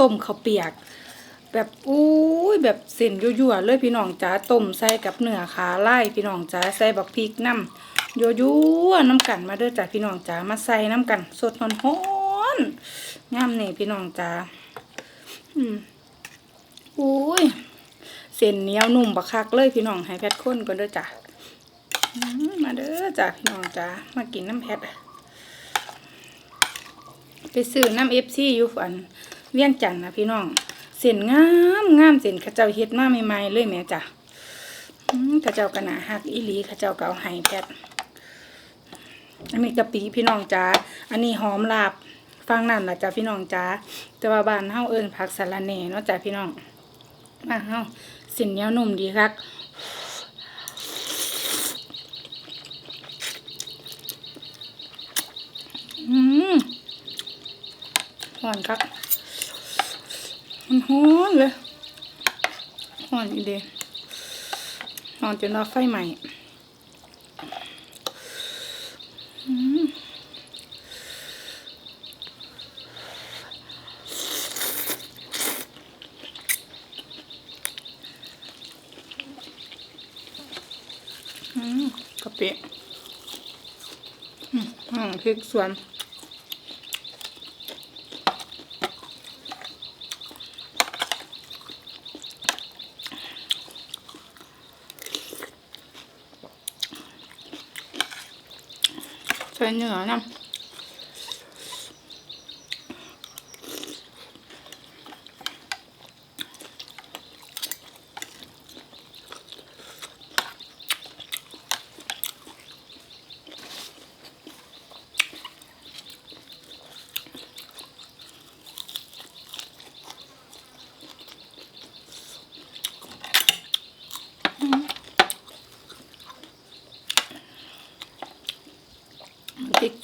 ต้มข้าวเปียก แบบอุ้ยแบบเส้นยั่วๆเลยพี่น้องจ๋าต้มใส่กับเนื้อขาไล่พี่น้องจ๋าใส่บักพริกน้ำยั่วๆน้ำกันมาเด้อจ้ะพี่น้องจ๋ามาใส่น้ำกัน สดฮ้อนงามนี่พี่น้องจ๋าอืมอุ้ยเส้นเหนียวนุ่มบักคักเลยพี่น้องให้แพทข้นก่อนเด้อจ้ะมาเด้อจ้ะพี่น้องจ๋ามากินน้ำแพทไปซื้อน้ำเอฟซีอยู่ฝัน เวียงจันนะพี่น้องเส้นงามงามเส้นข้าเจ้าเฮ็ดมาใหม่ๆเลยแม่จ้ะข้าเจ้าก็น่าฮักอีหลีข้าเจ้าก็เอาให้แพทอันนี้กะปิพี่น้องจ้าอันนี้หอมลาบฟังนั่นล่ะจ้ะพี่น้องจ้าแต่ว่าบ้านเฮาเอิ้นผักสะระแหน่เนาะจ้ะพี่น้องบ้านเฮาเส้นเนียวนุ่มดีคักอืมหอนครับ มันหอนเลยหอนอีเดะหอนจนเราไฟใหม่อืมอืมกะปิอืมอืมพริกสวน ใส่เนื้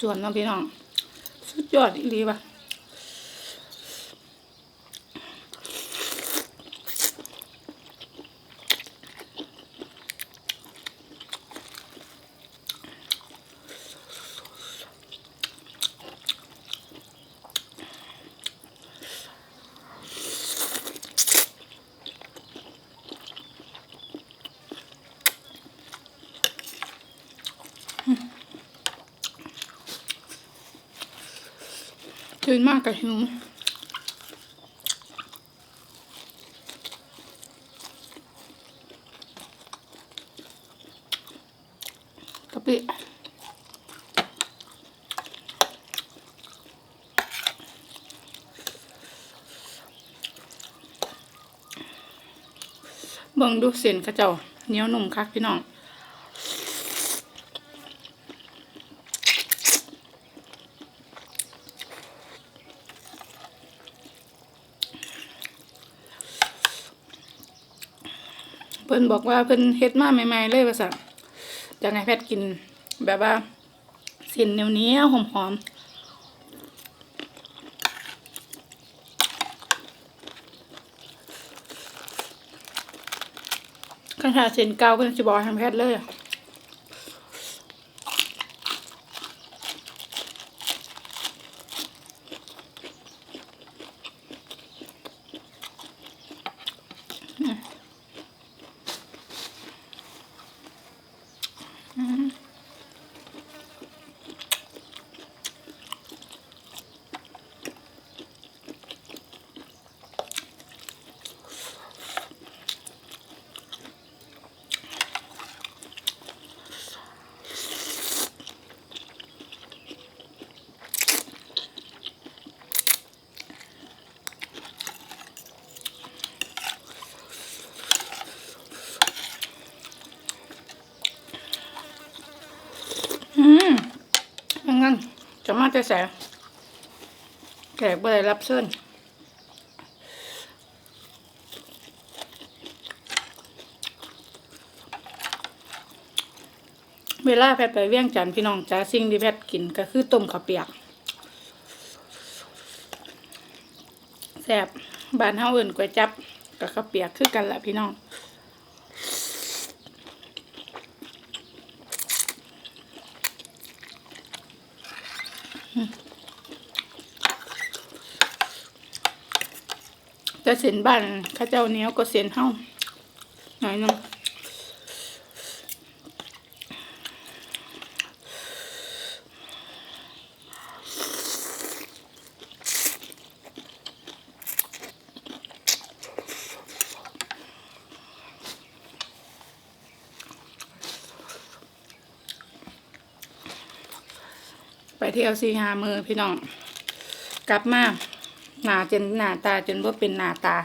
สวนเนาะพี่น้อง สุดยอดอีหลีว่ะ ตื่นมากกับหิวกะปิเบิ่งดูเส้นเข้าเจ้าเหนียวนุ่มคักพี่น้อง พิ่นบอกว่าเพิ่นเฮ็ดมาใหม่ๆเลยว่าซั่นจากให้แพทย์กิน แบบว่าเส้นเหนียวๆหอมๆคันถ้าเส้นเก่าเพิ่นสิบอกให้แพทย์เลย อืมยังงั้น จะแต่แสแขกบ่ได้รับเชิญเวลาแพทย์ไปเวียงจันทน์พี่น้องจ้าสิ่งที่แพทย์กินก็คือต้มข้าวเปียกแซ่บบ้านเฮาเอิ้นก๋วยจับกับข้าวเปียกคือกันละพี่น้อง แต่เส้นบ้านข้าเจ้าเนี้ยก็เส้นเฮาหน่อยนึงไปเที่ยวซีหามือพี่น้อง กลับมา หนาจนหนาตาจนว่าเป็นหนาตา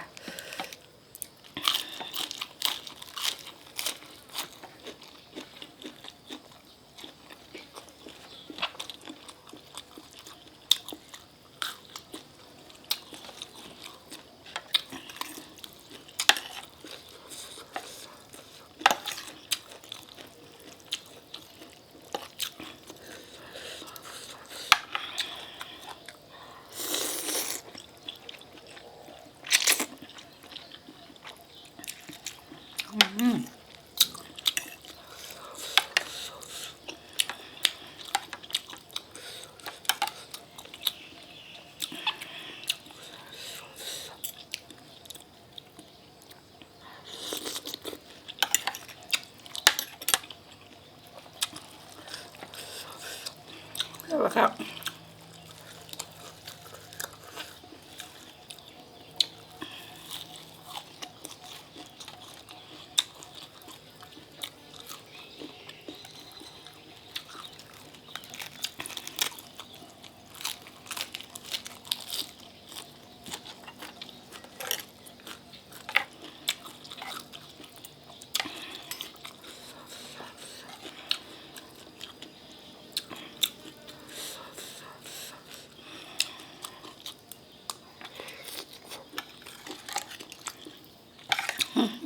แ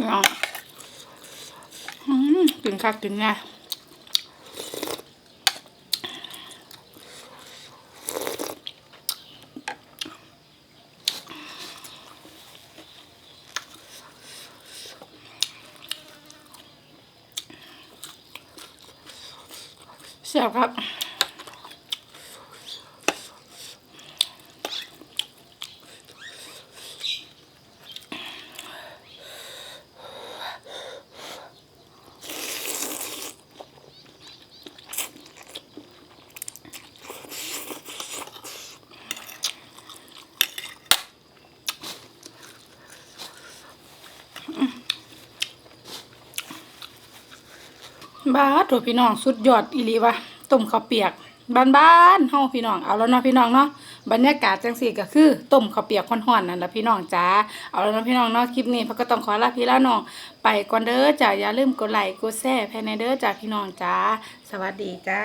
ล้วครับลองกินคักกินไงแซ่บครับ บ้าโถพี่น้องสุดยอดอีลีวะต้มข้าวเปียกบ้านๆเฮาพี่น้องเอาแล้วเนาะพี่น้องเนาะบรรยากาศจังสี่ก็คือต้มข้าวเปียกฮ้อนๆนั่นแหละพี่น้องจ้าเอาแล้วเนาะพี่น้องเนาะคลิปนี้พักก็ต้องขอลาพี่ลาน้องไปก่อนเด้อจ้าอย่าลืมกดไลค์กดแชร์ภายในเด้อจ้าพี่น้องจ้าสวัสดีจ้า